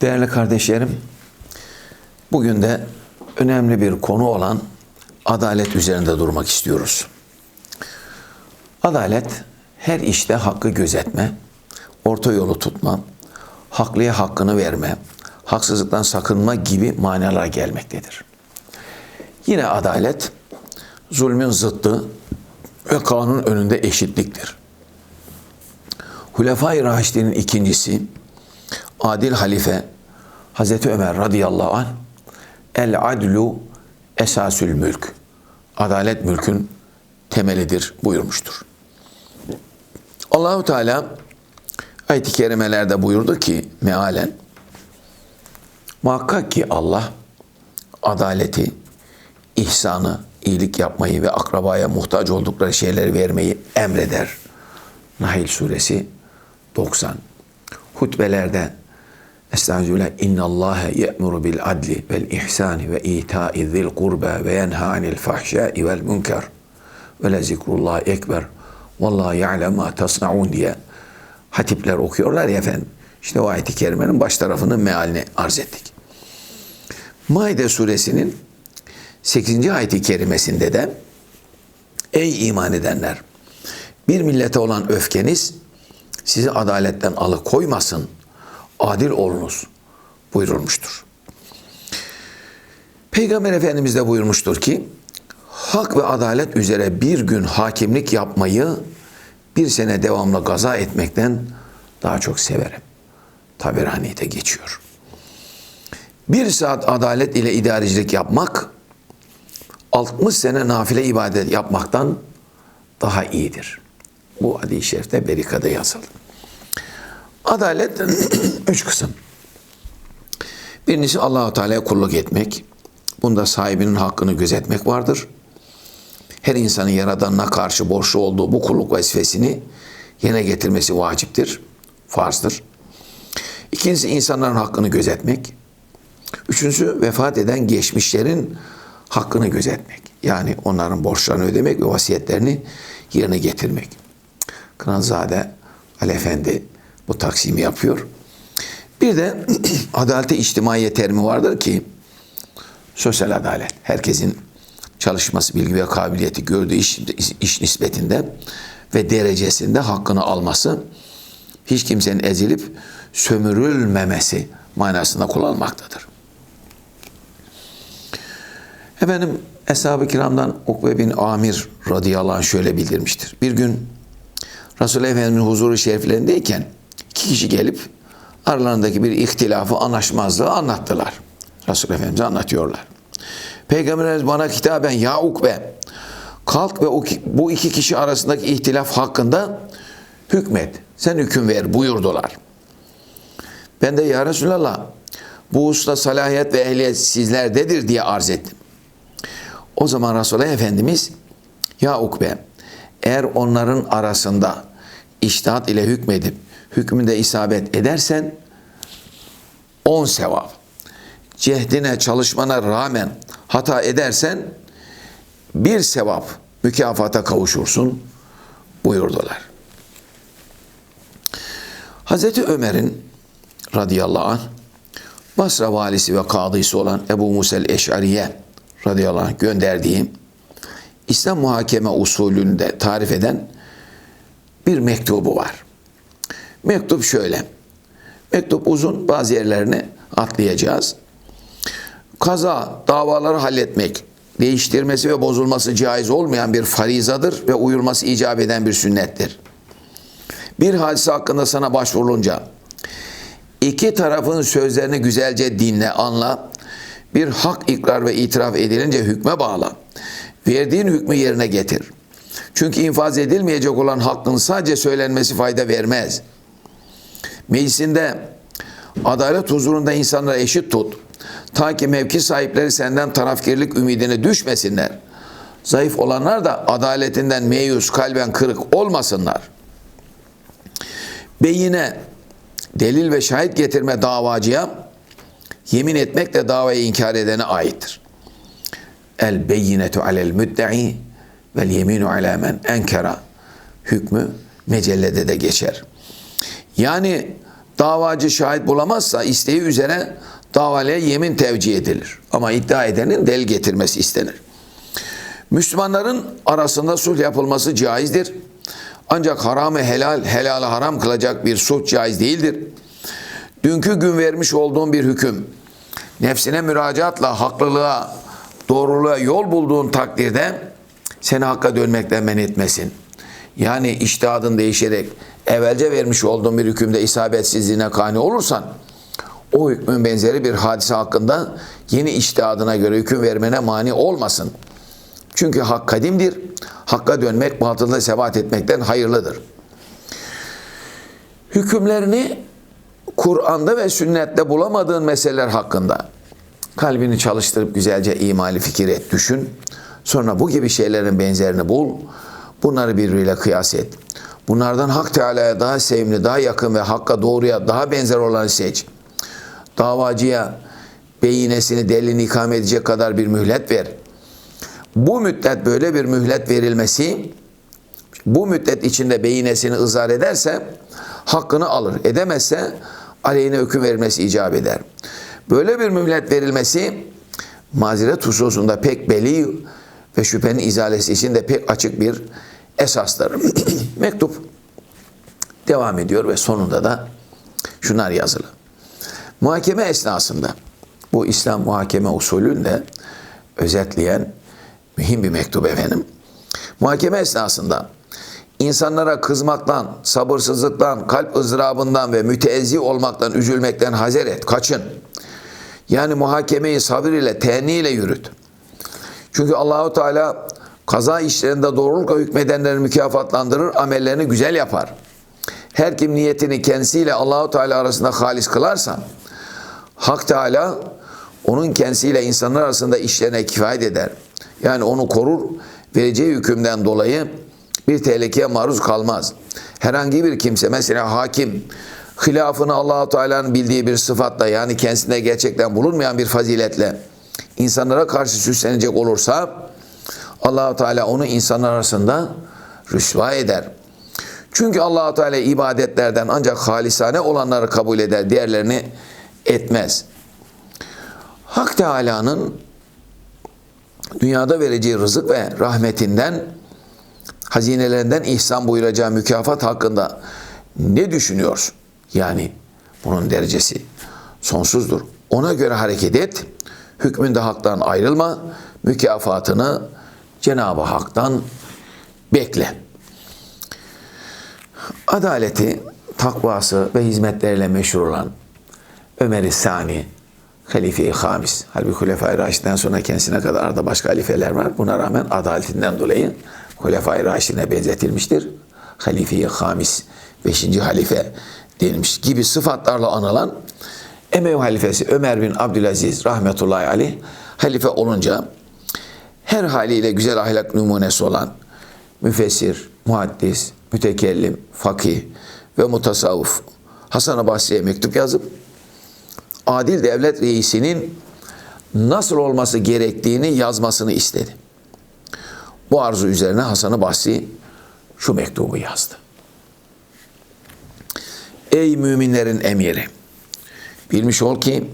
Değerli kardeşlerim, bugün de önemli bir konu olan adalet üzerinde durmak istiyoruz. Adalet, her işte hakkı gözetme, orta yolu tutma, haklıya hakkını verme, haksızlıktan sakınma gibi manalar gelmektedir. Yine adalet, zulmün zıttı ve kanun önünde eşitliktir. Hulefai Raşid'in ikincisi, adil halife Hazreti Ömer radıyallahu anh el adlu esasül mülk adalet mülkün temelidir buyurmuştur. Allahu Teala ayet-i kerimelerde buyurdu ki mealen muhakkak ki Allah adaleti, ihsanı, iyilik yapmayı ve akrabaya muhtaç oldukları şeyleri vermeyi emreder. Nahil suresi 90. Hutbelerde Estağfirullah. İnna Allah ye'muru bil adli vel ihsani ve ita'i zil kurba ve yenha anil fahşai vel münker ve le zikrullah ekber. Vallahu ya'lem ma tasnaun diye hatipler okuyorlar ya efendim. İşte o ayet-i kerimenin baş tarafının mealini arz ettik. Maide suresinin 8. ayet-i kerimesinde de Ey iman edenler! Bir millete olan öfkeniz sizi adaletten alıkoymasın.'' Adil olunuz buyurulmuştur. Peygamber Efendimiz de buyurmuştur ki hak ve adalet üzere bir gün hakimlik yapmayı bir sene devamlı gaza etmekten daha çok severim. Taberani'de geçiyor. Bir saat adalet ile idarecilik yapmak 60 sene nafile ibadet yapmaktan daha iyidir. Bu hadis-i şerifte Berika'da yazılı. Adalet üç kısım. Birincisi Allahu Teala'ya kulluk etmek. Bunda sahibinin hakkını gözetmek vardır. Her insanın yaradanına karşı borçlu olduğu bu kulluk vazifesini yerine getirmesi vaciptir, farzdır. İkincisi insanların hakkını gözetmek. Üçüncüsü vefat eden geçmişlerin hakkını gözetmek. Yani onların borçlarını ödemek ve vasiyetlerini yerine getirmek. Kınazade Ali Efendi bu taksimi yapıyor. Bir de adalete içtimaiye terimi vardır ki sosyal adalet. Herkesin çalışması, bilgi ve kabiliyeti gördüğü iş, iş nispetinde ve derecesinde hakkını alması, hiç kimsenin ezilip sömürülmemesi manasında kullanılmaktadır. Efendim Eshab-ı Kiram'dan Ukbe bin Amir radıyallahu anh şöyle bildirmiştir. Bir gün Resulullah Efendimiz'in huzuru şeriflerindeyken iki kişi gelip aralarındaki bir ihtilafı, anlaşmazlığı anlattılar. Resul Efendimiz'e anlatıyorlar. Peygamberimiz bana hitaben ya ukbe kalk ve bu iki kişi arasındaki ihtilaf hakkında hükmet. Sen hüküm ver buyurdular. Ben de ya Resulallah bu usta salahiyet ve ehliyet sizlerdedir diye arz ettim. O zaman Resulullah Efendimiz ya ukbe eğer onların arasında iştihat ile hükmedip hükmünde isabet edersen on sevap. Cehdine, çalışmana rağmen hata edersen bir sevap mükafata kavuşursun buyurdular. Hazreti Ömer'in radıyallahu anh Basra valisi ve kadısı olan Ebu Musel Eş'ariye radıyallahu anh gönderdiği İslam muhakeme usulünde tarif eden bir mektubu var. Mektup şöyle. Mektup uzun bazı yerlerini atlayacağız. Kaza, davaları halletmek, değiştirmesi ve bozulması caiz olmayan bir farizadır ve uyulması icap eden bir sünnettir. Bir hadise hakkında sana başvurulunca iki tarafın sözlerini güzelce dinle, anla. Bir hak ikrar ve itiraf edilince hükme bağla. Verdiğin hükmü yerine getir. Çünkü infaz edilmeyecek olan hakkın sadece söylenmesi fayda vermez.'' Meclisinde adalet huzurunda insanları eşit tut. Ta ki mevki sahipleri senden tarafkirlik ümidine düşmesinler. Zayıf olanlar da adaletinden meyus, kalben kırık olmasınlar. Beyine, delil ve şahit getirme davacıya yemin etmek de davayı inkar edene aittir. El beyinetu alel müdde'i vel yeminu ala men enkera hükmü mecellede de geçer. Yani Davacı şahit bulamazsa isteği üzere davalıya yemin tevcih edilir. Ama iddia edenin delil getirmesi istenir. Müslümanların arasında sulh yapılması caizdir. Ancak haramı helal, helalı haram kılacak bir sulh caiz değildir. Dünkü gün vermiş olduğum bir hüküm, nefsine müracaatla haklılığa, doğruluğa yol bulduğun takdirde seni hakka dönmekten men etmesin. Yani iştihadın değişerek evvelce vermiş olduğun bir hükümde isabetsizliğine kani olursan, o hükmün benzeri bir hadise hakkında yeni iştihadına göre hüküm vermene mani olmasın. Çünkü hak kadimdir. Hakka dönmek batılda sebat etmekten hayırlıdır. Hükümlerini Kur'an'da ve sünnette bulamadığın meseleler hakkında kalbini çalıştırıp güzelce imali fikir et, düşün. Sonra bu gibi şeylerin benzerini bul. Bunları birbiriyle kıyas et. Bunlardan Hak Teala'ya daha sevimli, daha yakın ve Hakk'a doğruya daha benzer olanı seç. Davacıya beyinesini delilini ikame edecek kadar bir mühlet ver. Bu müddet böyle bir mühlet verilmesi bu müddet içinde beyinesini ızhar ederse hakkını alır. Edemezse aleyhine hüküm verilmesi icap eder. Böyle bir mühlet verilmesi mazeret hususunda pek beli ve şüphenin izalesi için de pek açık bir esastır. Mektup devam ediyor ve sonunda da şunlar yazılı. Muhakeme esnasında bu İslam muhakeme usulünde özetleyen mühim bir mektup efendim. Muhakeme esnasında insanlara kızmaktan, sabırsızlıktan, kalp ızdırabından ve müteezzi olmaktan, üzülmekten hazer et, kaçın. Yani muhakemeyi sabır ile, tehenni ile yürüt. Çünkü Allahu Teala kaza işlerinde doğrulukla hükmedenleri mükafatlandırır, amellerini güzel yapar. Her kim niyetini kendisiyle Allahu Teala arasında halis kılarsa, Hak Teala onun kendisiyle insanlar arasında işlerine kifayet eder. Yani onu korur, vereceği hükümden dolayı bir tehlikeye maruz kalmaz. Herhangi bir kimse mesela hakim hilafını Allahu Teala'nın bildiği bir sıfatla yani kendisinde gerçekten bulunmayan bir faziletle insanlara karşı süslenecek olursa Allahu Teala onu insanlar arasında rüsva eder. Çünkü Allahu Teala ibadetlerden ancak halisane olanları kabul eder, diğerlerini etmez. Hak Teala'nın dünyada vereceği rızık ve rahmetinden hazinelerinden ihsan buyuracağı mükafat hakkında ne düşünüyorsun? Yani bunun derecesi sonsuzdur. Ona göre hareket et. Hükmünde haktan ayrılma. Mükafatını Cenab-ı Hak'tan bekle. Adaleti, takvası ve hizmetleriyle meşhur olan Ömer-i Sani, Halife-i Hamis. Halbuki Hulefai Raşid'den sonra kendisine kadar arada başka halifeler var. Buna rağmen adaletinden dolayı Hulefai Raşid'ine benzetilmiştir. Halife-i Hamis, 5. halife denilmiş gibi sıfatlarla anılan Emevi halifesi Ömer bin Abdülaziz rahmetullahi aleyh halife olunca her haliyle güzel ahlak numunesi olan müfessir, muhaddis, mütekellim, fakih ve mutasavvuf Hasan-ı Basri'ye mektup yazıp adil devlet reisinin nasıl olması gerektiğini yazmasını istedi. Bu arzu üzerine Hasan-ı Basri şu mektubu yazdı. Ey müminlerin emiri! Bilmiş ol ki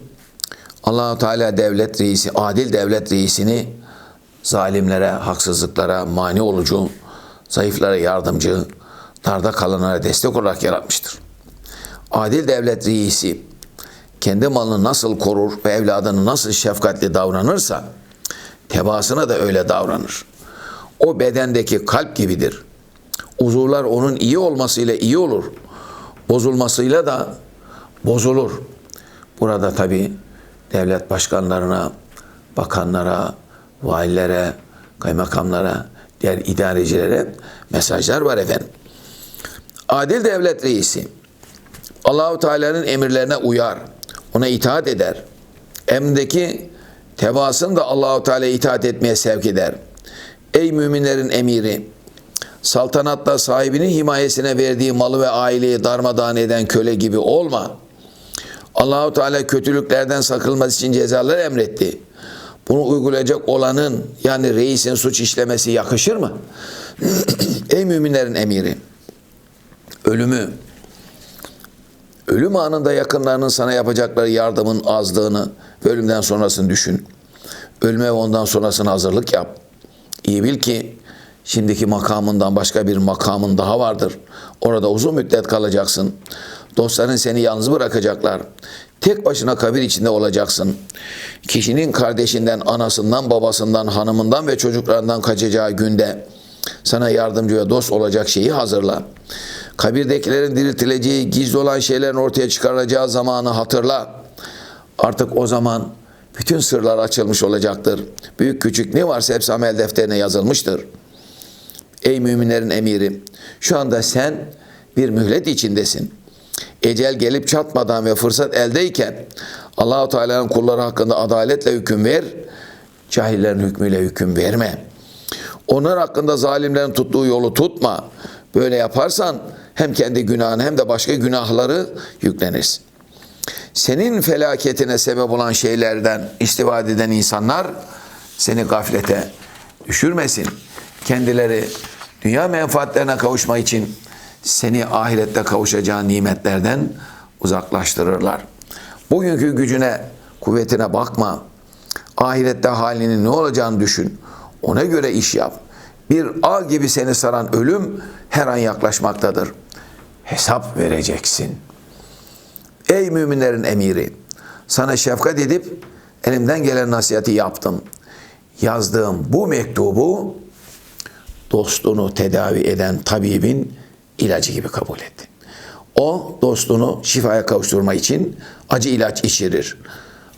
allah Teala devlet reisi, adil devlet reisini zalimlere, haksızlıklara mani olucu, zayıflara yardımcı, darda kalanlara destek olarak yaratmıştır. Adil devlet reisi kendi malını nasıl korur ve evladını nasıl şefkatli davranırsa tebaasına da öyle davranır. O bedendeki kalp gibidir. Uzuvlar onun iyi olmasıyla iyi olur. Bozulmasıyla da bozulur. Burada tabi devlet başkanlarına, bakanlara, valilere, kaymakamlara, diğer idarecilere mesajlar var efendim. Adil devlet reisi Allahu Teala'nın emirlerine uyar, ona itaat eder. Emrindeki tebaasını da Allahu Teala'ya itaat etmeye sevk eder. Ey müminlerin emiri, saltanatta sahibinin himayesine verdiği malı ve aileyi darmadağın eden köle gibi olma. Allahu Teala kötülüklerden sakılması için cezalar emretti. Bunu uygulayacak olanın yani reisin suç işlemesi yakışır mı? Ey müminlerin emiri, ölümü Ölüm anında yakınlarının sana yapacakları yardımın azlığını ve ölümden sonrasını düşün. Ölüme ve ondan sonrasını hazırlık yap. İyi bil ki şimdiki makamından başka bir makamın daha vardır. Orada uzun müddet kalacaksın. Dostların seni yalnız bırakacaklar. Tek başına kabir içinde olacaksın. Kişinin kardeşinden, anasından, babasından, hanımından ve çocuklarından kaçacağı günde sana yardımcı ve dost olacak şeyi hazırla. Kabirdekilerin diriltileceği, gizli olan şeylerin ortaya çıkaracağı zamanı hatırla. Artık o zaman bütün sırlar açılmış olacaktır. Büyük küçük ne varsa hepsi amel defterine yazılmıştır. Ey müminlerin emiri, şu anda sen bir mühlet içindesin. Ecel gelip çatmadan ve fırsat eldeyken Allahu Teala'nın kulları hakkında adaletle hüküm ver, cahillerin hükmüyle hüküm verme. Onlar hakkında zalimlerin tuttuğu yolu tutma. Böyle yaparsan hem kendi günahını hem de başka günahları yüklenirsin. Senin felaketine sebep olan şeylerden istifade eden insanlar seni gaflete düşürmesin. Kendileri dünya menfaatlerine kavuşma için seni ahirette kavuşacağın nimetlerden uzaklaştırırlar. Bugünkü gücüne, kuvvetine bakma. Ahirette halinin ne olacağını düşün. Ona göre iş yap. Bir ağ gibi seni saran ölüm her an yaklaşmaktadır. Hesap vereceksin. Ey müminlerin emiri! Sana şefkat edip elimden gelen nasihati yaptım. Yazdığım bu mektubu dostunu tedavi eden tabibin ilacı gibi kabul ettin. O dostunu şifaya kavuşturma için acı ilaç içirir.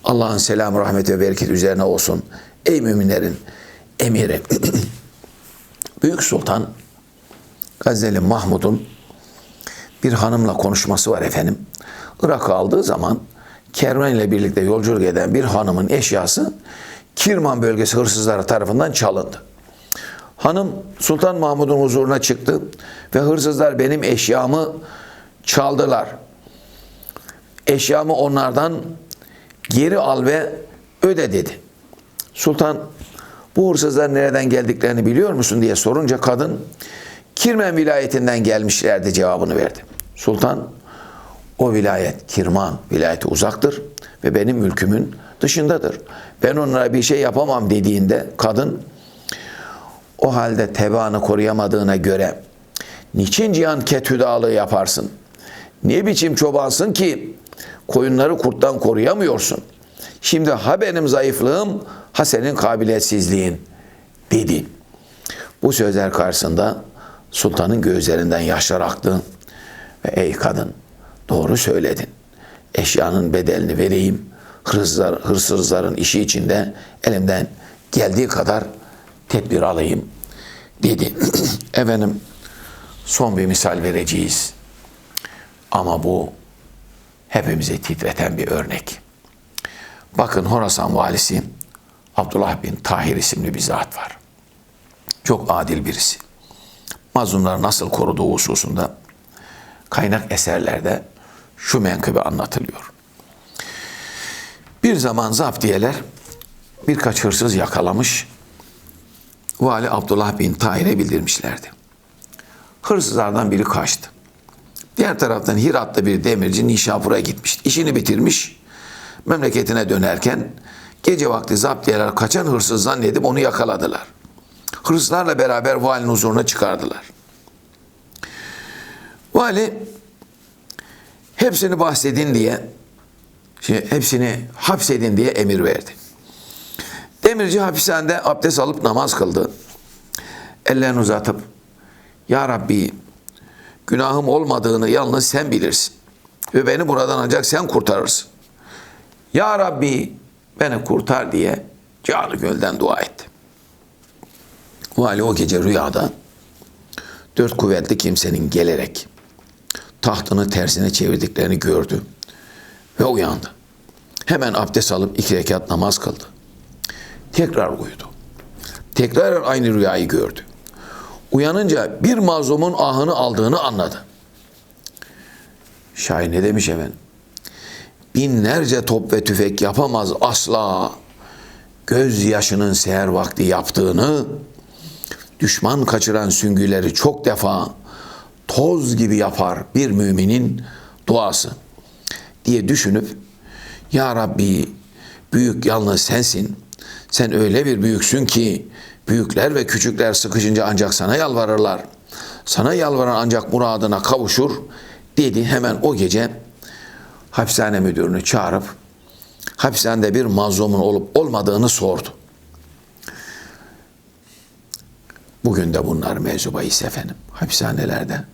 Allah'ın selamı, rahmeti ve bereket üzerine olsun. Ey müminlerin emiri. Büyük Sultan Gazeli Mahmud'un bir hanımla konuşması var efendim. Irak'ı aldığı zaman kervan ile birlikte yolculuk eden bir hanımın eşyası Kirman bölgesi hırsızları tarafından çalındı. Hanım Sultan Mahmud'un huzuruna çıktı ve hırsızlar benim eşyamı çaldılar. Eşyamı onlardan geri al ve öde dedi. Sultan bu hırsızlar nereden geldiklerini biliyor musun diye sorunca kadın Kirmen vilayetinden gelmişlerdi cevabını verdi. Sultan o vilayet Kirman vilayeti uzaktır ve benim mülkümün dışındadır. Ben onlara bir şey yapamam dediğinde kadın o halde tebaanı koruyamadığına göre niçin cihan ketüdalığı yaparsın? Ne biçim çobansın ki koyunları kurttan koruyamıyorsun? Şimdi ha benim zayıflığım ha senin kabiliyetsizliğin dedi. Bu sözler karşısında sultanın gözlerinden yaşlar aktı ve ey kadın doğru söyledin. Eşyanın bedelini vereyim. Hırsızlar, hırsızların işi içinde elimden geldiği kadar tedbir alayım dedi. Efendim son bir misal vereceğiz. Ama bu hepimizi titreten bir örnek. Bakın Horasan valisi Abdullah bin Tahir isimli bir zat var. Çok adil birisi. Mazlumları nasıl koruduğu hususunda kaynak eserlerde şu menkıbe anlatılıyor. Bir zaman zaptiyeler birkaç hırsız yakalamış, Vali Abdullah bin Tahir'e bildirmişlerdi. Hırsızlardan biri kaçtı. Diğer taraftan Hirat'ta bir demirci Nişapur'a gitmişti. İşini bitirmiş, memleketine dönerken gece vakti zaptiyeler kaçan hırsız zannedip onu yakaladılar. Hırsızlarla beraber valinin huzuruna çıkardılar. Vali hepsini bahsedin diye, şimdi hepsini hapsedin diye emir verdi. Demirci hapishanede abdest alıp namaz kıldı. Ellerini uzatıp, Ya Rabbi günahım olmadığını yalnız sen bilirsin. Ve beni buradan ancak sen kurtarırsın. Ya Rabbi beni kurtar diye canı gölden dua etti. Vali o gece rüyada dört kuvvetli kimsenin gelerek tahtını tersine çevirdiklerini gördü ve uyandı. Hemen abdest alıp iki rekat namaz kıldı. Tekrar uyudu. Tekrar aynı rüyayı gördü. Uyanınca bir mazlumun ahını aldığını anladı. Şair ne demiş efendim? Binlerce top ve tüfek yapamaz asla. Göz yaşının seher vakti yaptığını, düşman kaçıran süngüleri çok defa toz gibi yapar bir müminin duası. diye düşünüp Ya Rabbi büyük yalnız sensin. Sen öyle bir büyüksün ki büyükler ve küçükler sıkışınca ancak sana yalvarırlar. Sana yalvaran ancak muradına kavuşur dedi hemen o gece hapishane müdürünü çağırıp hapishanede bir mazlumun olup olmadığını sordu. Bugün de bunlar mevzu bahis efendim. Hapishanelerde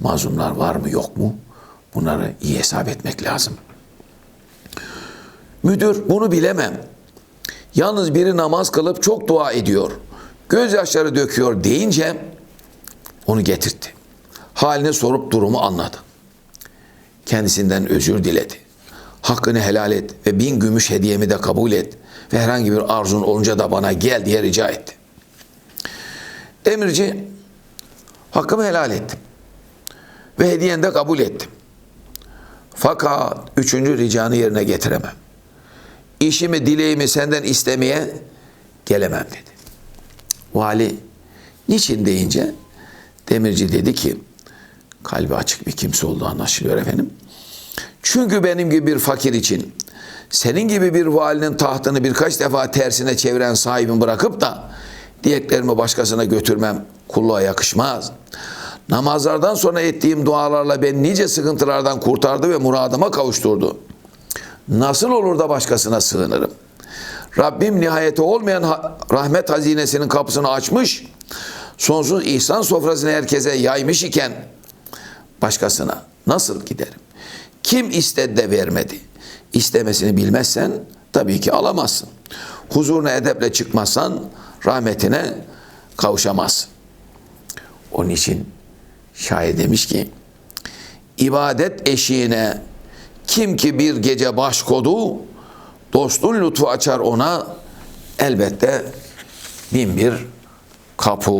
mazlumlar var mı yok mu? Bunları iyi hesap etmek lazım. Müdür bunu bilemem. Yalnız biri namaz kılıp çok dua ediyor. Gözyaşları döküyor deyince onu getirtti. Halini sorup durumu anladı. Kendisinden özür diledi. Hakkını helal et ve bin gümüş hediyemi de kabul et ve herhangi bir arzun olunca da bana gel diye rica etti. Demirci hakkımı helal ettim ve hediyeni de kabul ettim. Fakat üçüncü ricanı yerine getiremem. İşimi, dileğimi senden istemeye gelemem dedi. Vali niçin deyince demirci dedi ki kalbi açık bir kimse olduğu anlaşılıyor efendim. Çünkü benim gibi bir fakir için senin gibi bir valinin tahtını birkaç defa tersine çeviren sahibim bırakıp da dileklerimi başkasına götürmem kulluğa yakışmaz. Namazlardan sonra ettiğim dualarla beni nice sıkıntılardan kurtardı ve muradıma kavuşturdu. Nasıl olur da başkasına sığınırım? Rabbim nihayeti olmayan rahmet hazinesinin kapısını açmış, sonsuz ihsan sofrasını herkese yaymış iken başkasına nasıl giderim? Kim istedi de vermedi? İstemesini bilmezsen tabii ki alamazsın. Huzuruna edeple çıkmazsan rahmetine kavuşamazsın. Onun için şair demiş ki ibadet eşiğine kim ki bir gece baş kodu dostun lütfu açar ona elbette bin bir kapı